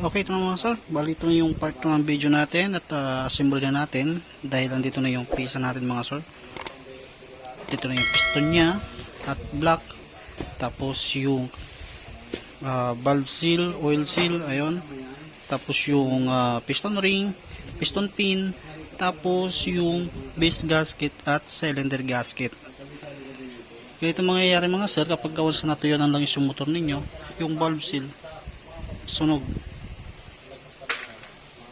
Okay ito na mga sir, bali ito na yung part 2 ng video natin at uh, assemble na natin dahil andito na yung pisa natin mga sir. Dito na yung piston niya at block tapos yung uh, valve seal, oil seal, ayun. Tapos yung uh, piston ring, piston pin, tapos yung base gasket at cylinder gasket. Ganito mangyayari mga sir kapag once na natuyo ng langis yung motor ninyo, yung valve seal sunog.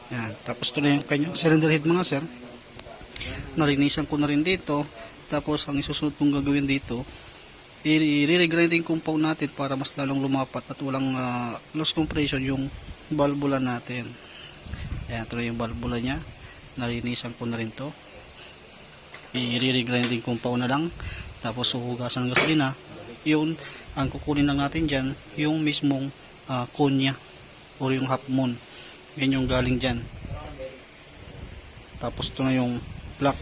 Yan. Tapos ito na yung kanyang cylinder head mga sir. Nalinisan ko na rin dito. Tapos ang isusunod kong gagawin dito, i-regrinding compound natin para mas lalong lumapat at walang uh, loss compression yung valvula natin. Yan. Ito na yung valvula niya. Nalinisan ko na rin to. I-regrinding compound na lang. Tapos huhugasan ng gasolina. Yun, ang kukunin lang natin dyan, yung mismong uh, konya or yung half moon yan yung galing dyan. Tapos ito na yung black.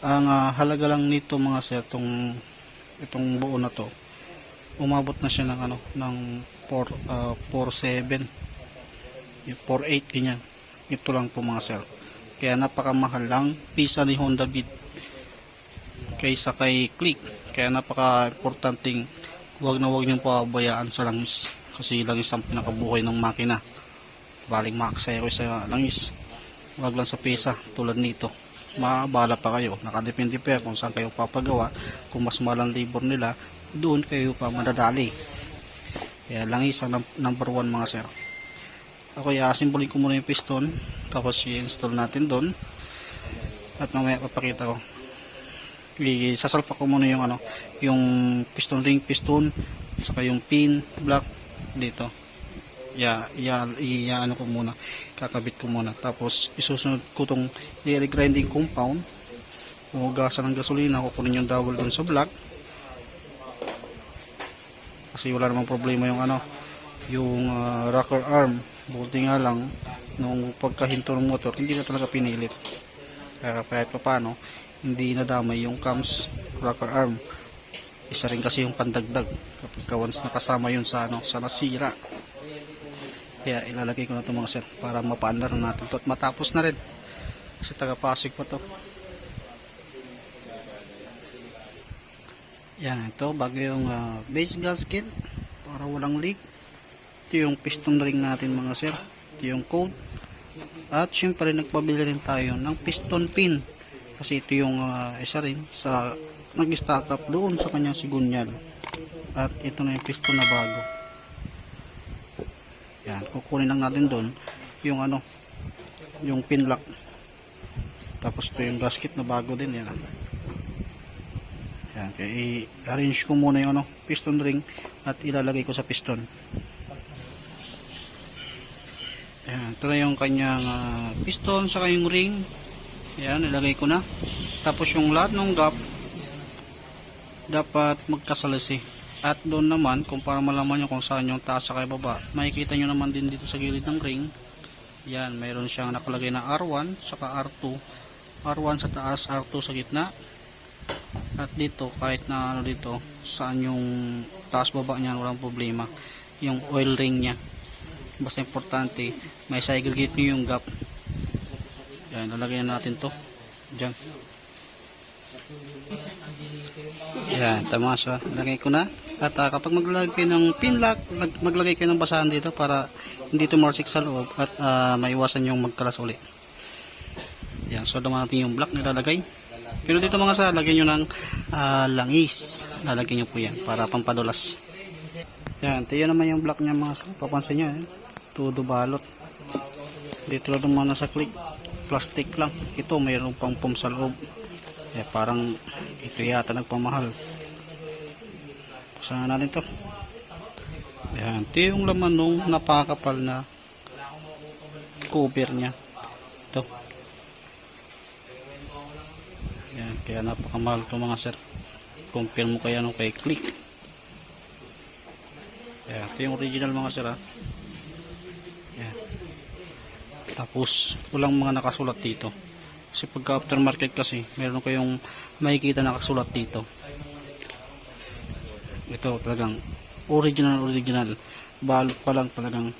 Ang ah, halaga lang nito mga sir itong, itong buo na to umabot na siya ng ano ng 4 uh, 47 yung 48 ganyan. Ito lang po mga sir. Kaya napakamahal lang pisa ni Honda Beat kaysa kay Click. Kaya napaka importanting huwag na huwag niyong pabayaan sa langis kasi langis ang pinakabuhay ng makina baling makaksero sa langis. Wag lang sa pesa tulad nito. Mabala pa kayo. Nakadepende pa kung saan kayo papagawa. Kung mas malang labor nila doon kayo pa madadali. Kaya langis ang num- number one mga sir. Ako i-assemble ko muna yung piston tapos i-install natin doon. At mamaya papakita ko. Isasalpa ko muna yung ano yung piston ring piston saka yung pin block dito ya ya iya ano ko muna kakabit ko muna. Tapos isusunod ko tong i-grinding compound. Hugasan ng gasolina kukunin yung dowel dun sa block. Kasi wala namang problema yung ano yung ah, rocker arm. Buti nga lang nung pagkahinto ng motor hindi na talaga pinilit. Kaya kahit pa paano hindi nadamay yung cams rocker arm. Isa rin kasi yung pandagdag kapag ka once nakasama yun sa ano sa nasira kaya ilalagay ko na ito mga sir para mapaandar na natin to at matapos na rin. Kasi taga Pasig pa to yan ito. Bago yung ah, base gasket para walang leak. Ito yung piston ring natin mga sir. Ito yung code. At syempre nagpabili rin tayo ng piston pin. Kasi ito yung ah, isa rin sa nag-stack up doon sa kanyang sigunyal at ito na yung piston na bago yan kukunin lang natin doon yung ano yung pin lock tapos ito yung gasket na bago din yan. Yan kaya i-arrange ko muna yung ano piston ring at ilalagay ko sa piston. Yan ito na yung kanyang ah, piston saka yung ring. Yan ilagay ko na. Tapos yung lahat ng gap dapat magkasalisi at doon naman kung para malaman nyo kung saan yung taas sa baba makikita nyo naman din dito sa gilid ng ring. Yan mayroon siyang nakalagay na R1 saka R2 R1 sa taas R2 sa gitna. At dito kahit na ano dito saan yung taas baba niyan walang problema. Yung oil ring nya basta importante may segregate nyo yung gap. Yan lalagyan natin to. Dyan yan, tama siya. Lagay ko na. At ah, kapag maglalagay kayo ng pin lock, lag- maglagay kayo ng basahan dito para hindi tumarsik sa loob at ah, maiwasan yung magkalas uli. Yan, so naman natin yung block na ilalagay. Pero dito mga sa, lagyan nyo ng ah, langis. Lalagyan nyo po yan para pampadulas. Yan, tiyan naman yung block niya mga sa. Papansin nyo, eh. Todo balot. Dito lang naman sa click. Plastic lang. Ito, mayroon pang pump sa loob. Eh, parang ito yata nagpamahal. Pasahan natin to. Ayan. Ito yung laman nung napakapal na cover niya. Ito. Ayan. Kaya napakamahal to mga sir. Compare mo kaya nung kay click. Ayan. Ito yung original mga sir ha. Ayan. Tapos, walang mga nakasulat dito. Kasi pagka aftermarket kasi, meron kayong makikita nakasulat dito. Ito talagang original original. Balot pa lang talagang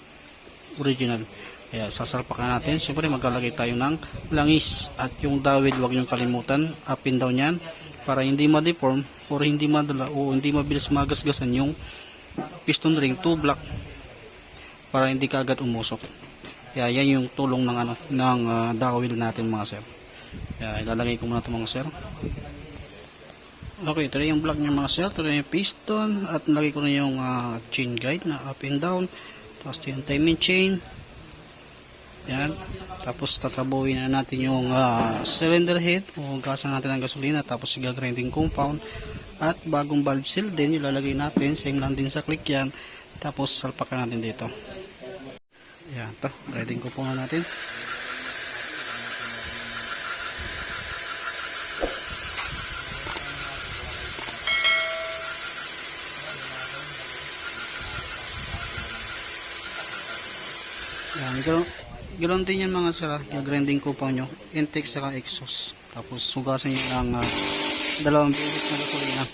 original. Kaya sasalpakan natin. Siyempre maglalagay tayo ng langis at yung dawid huwag niyong kalimutan. Up and down yan para hindi ma-deform or hindi madala o hindi mabilis magasgasan yung piston ring to block para hindi kaagad umusok. Kaya yan yung tulong ng ano ng uh, dawil natin mga sir. Kaya ilalagay ko muna ito mga sir. Okay, ito na yung block niya mga sir. Ito na yung piston at nilagay ko na yung ah, chain guide na up and down. Tapos ito yung timing chain. Yan. Tapos tatrabuhin na natin yung ah, cylinder head. Hugasan natin ng gasolina. Tapos i-grinding compound. At bagong valve seal din ilalagay natin. Same lang din sa click yan. Tapos salpakan natin dito. Yan. Ito. Grinding compound na natin. Ganoon, din yan mga sira. Gagrinding ko pa nyo. Intake saka exhaust. Tapos hugasan nyo ng ah, dalawang beses na gasolina.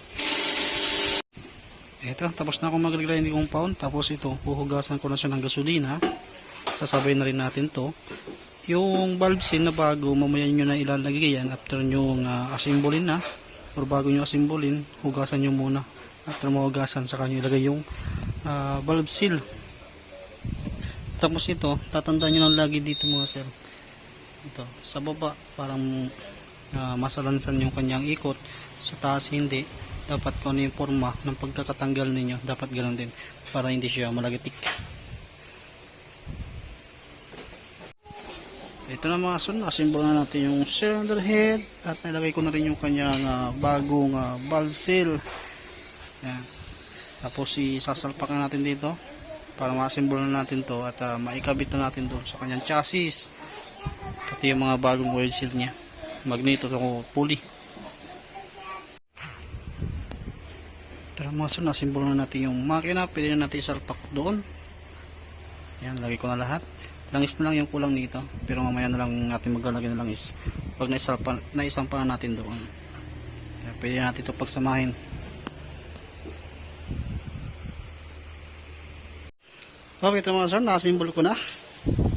Ito, tapos na ako mag-grinding compound. Tapos ito, huhugasan ko na siya ng gasolina. Sasabay na rin natin to. Yung valve seal na bago, mamaya nyo na ilalagay yan after nyo uh, asimbolin na. Or bago nyo asimbolin, hugasan nyo muna. After mo hugasan, saka nyo ilagay yung ah, valve seal. Tapos ito, tatandaan nyo lang lagi dito mga sir. Ito, sa baba, parang ah, masalansan yung kanyang ikot. Sa taas hindi. Dapat kung ano yung forma ng pagkakatanggal ninyo, dapat ganoon din. Para hindi siya malagitik. Ito na mga son, asimbol na natin yung cylinder head at nilagay ko na rin yung kanyang ah, bagong ah, valve seal. Yan. Tapos isasalpakan natin dito para ma-assemble na natin to at ah, maikabit na natin doon sa kanyang chassis pati yung mga bagong oil seal niya. Magneto o pulley tara mga son na-assemble na natin yung makina. Pwede na natin isalpak doon. Yan lagay ko na lahat. Langis na lang yung kulang nito pero mamaya na lang natin maglalagay ng langis. Pag naisampa, na natin doon. Kaya pwede natin ito pagsamahin Okay, ito mga sir, nakasimbol ko na.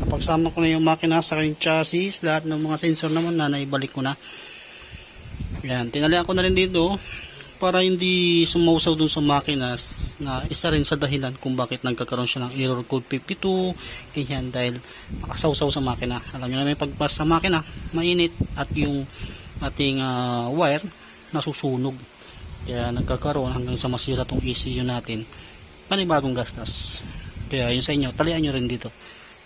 Napagsama ko na yung makina sa kanyang chassis, lahat ng mga sensor naman na naibalik ko na. Yan, tinalian ko na rin dito para hindi sumausaw dun sa makina na isa rin sa dahilan kung bakit nagkakaroon siya ng error code 52 ganyan dahil nakasawsaw sa makina. Alam nyo naman pagpas sa makina mainit at yung ating ah, wire nasusunog. Kaya nagkakaroon hanggang sa masira tong ECU natin. Panibagong gastos kaya yun sa inyo, talian nyo rin dito.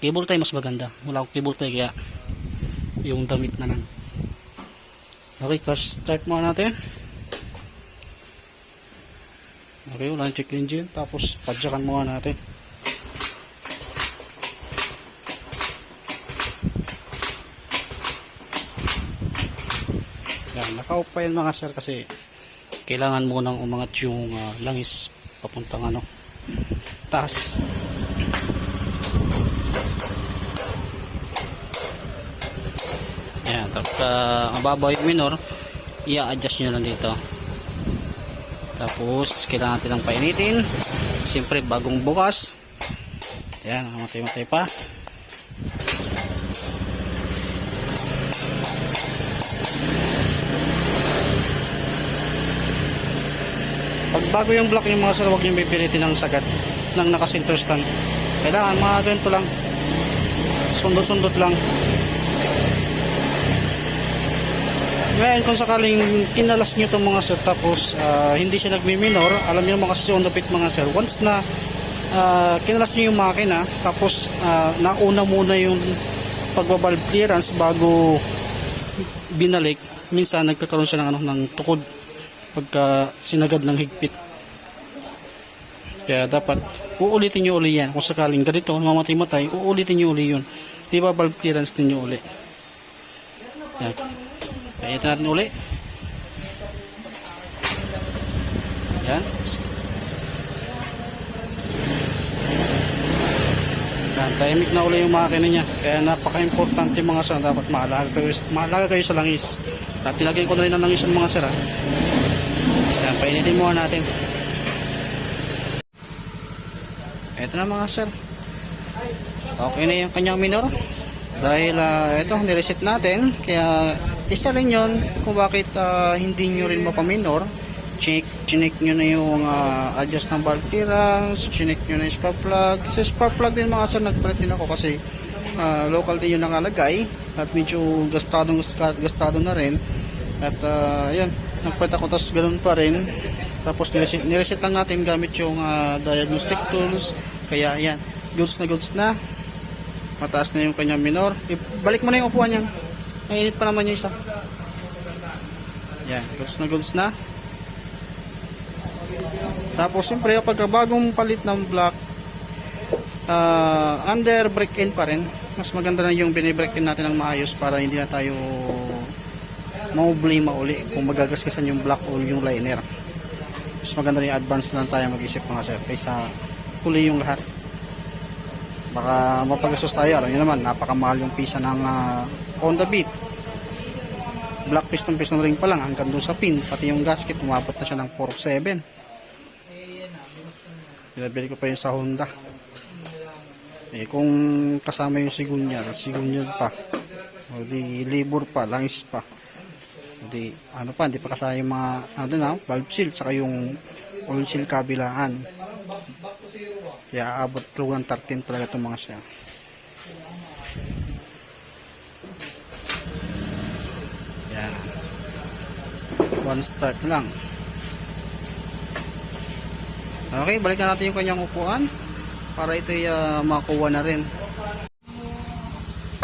Cable tie mas maganda. Wala akong cable tie kaya yung damit na lang. Okay, start, start muna natin. Okay, wala check engine. Tapos, padyakan muna natin. Yan, naka-off pa yan mga sir kasi kailangan mo nang umangat yung ah, langis papuntang ano taas Ayan, tapos uh, mababa yung minor, i-adjust nyo lang dito. Tapos, kailangan natin ng painitin. Siyempre, bagong bukas. Ayan, matay-matay pa. Pag bago yung block yung mga sir, huwag nyo pipilitin ng sagat ng naka-center stand. Kailangan mga ganito lang. Sundot-sundot lang. Ngayon kung sakaling kinalas nyo itong mga sir tapos ah, hindi siya nagmi-minor, alam nyo naman kasi on the mga sir, once na ah, kinalas nyo yung makina tapos ah, nauna muna yung pagbabalve clearance bago binalik, minsan nagkakaroon siya ng, ano, ng tukod pagka sinagad ng higpit. Kaya dapat uulitin nyo uli yan. Kung sakaling ganito, mamatay-matay, uulitin nyo uli yun. Di ba valve clearance din nyo uli. Yan. Kaya ito natin uli. Yan. Yan. Tahimik na uli yung makina niya. Kaya napaka-importante mga sir. Dapat maalaga kayo, maalaga kayo sa langis. At tilagay ko na rin ang langis ng mga sir. Ha? Yan. Painitin muna natin. Ito na mga sir. Okay na yung kanyang minor. Dahil ah, ito, nireset natin. Kaya isa rin yun kung bakit ah, hindi nyo rin mapaminor. Check, chinek nyo na yung ah, adjust ng valve clearance, chinek nyo na yung spark plug. Sa spark plug din mga sir, nagpalit din ako kasi ah, local din yung nakalagay at medyo gastado, gastado na rin. At uh, yan, nagpalit ako tapos ganun pa rin. Tapos nireset, lang natin gamit yung ah, diagnostic tools. Kaya yan, goods na goods na. Mataas na yung kanyang minor. Balik mo na yung upuan yan. Mainit pa naman yung isa. Yan, goods na goods na. Tapos siyempre kapag bagong palit ng block, ah, under break in pa rin. Mas maganda na yung binibreak in natin ng maayos para hindi na tayo maublima uli kung magagasgasan yung block o yung liner. Mas maganda na advance lang tayo mag-isip mga sir kaysa huli yung lahat. Baka mapagastos tayo. Alam nyo naman, napakamahal yung pisa ng ah, Honda Beat. Black piston piston ring pa lang hanggang doon sa pin. Pati yung gasket, umabot na siya ng 4.7. Pinabili ko pa yun sa Honda. Eh, kung kasama yung sigunyal, sigunyal pa. O di libur pa, langis pa. Di, ano pa, hindi pa kasama yung mga, ano na, valve seal, saka yung oil seal kabilaan. Kaya abot ko ng 13 talaga itong mga siya. Yan. One start lang. Okay, balikan natin yung kanyang upuan para ito ay ah, makuha na rin.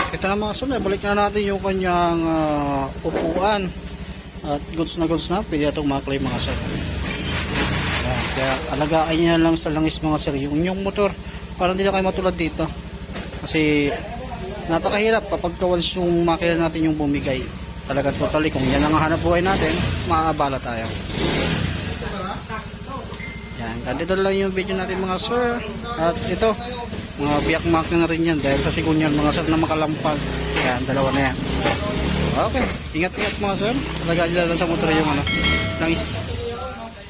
Ito na mga sunod, balik na natin yung kanyang ah, upuan. At goods na goods na, pwede itong maklaim mga sir. Kaya alagaan niya lang sa langis mga sir. Yung inyong motor, para hindi na kayo matulad dito. Kasi napakahirap kapag once yung makina natin yung bumigay. Talaga totally, kung yan ang hanap buhay natin, maaabala tayo. Yan, ganito lang yung video natin mga sir. At ito, mga biyak makina na rin yan dahil sa sigunyan mga sir na makalampag. Yan, dalawa na yan. Okay, ingat-ingat mga sir. Talaga lang sa motor yung ano, langis.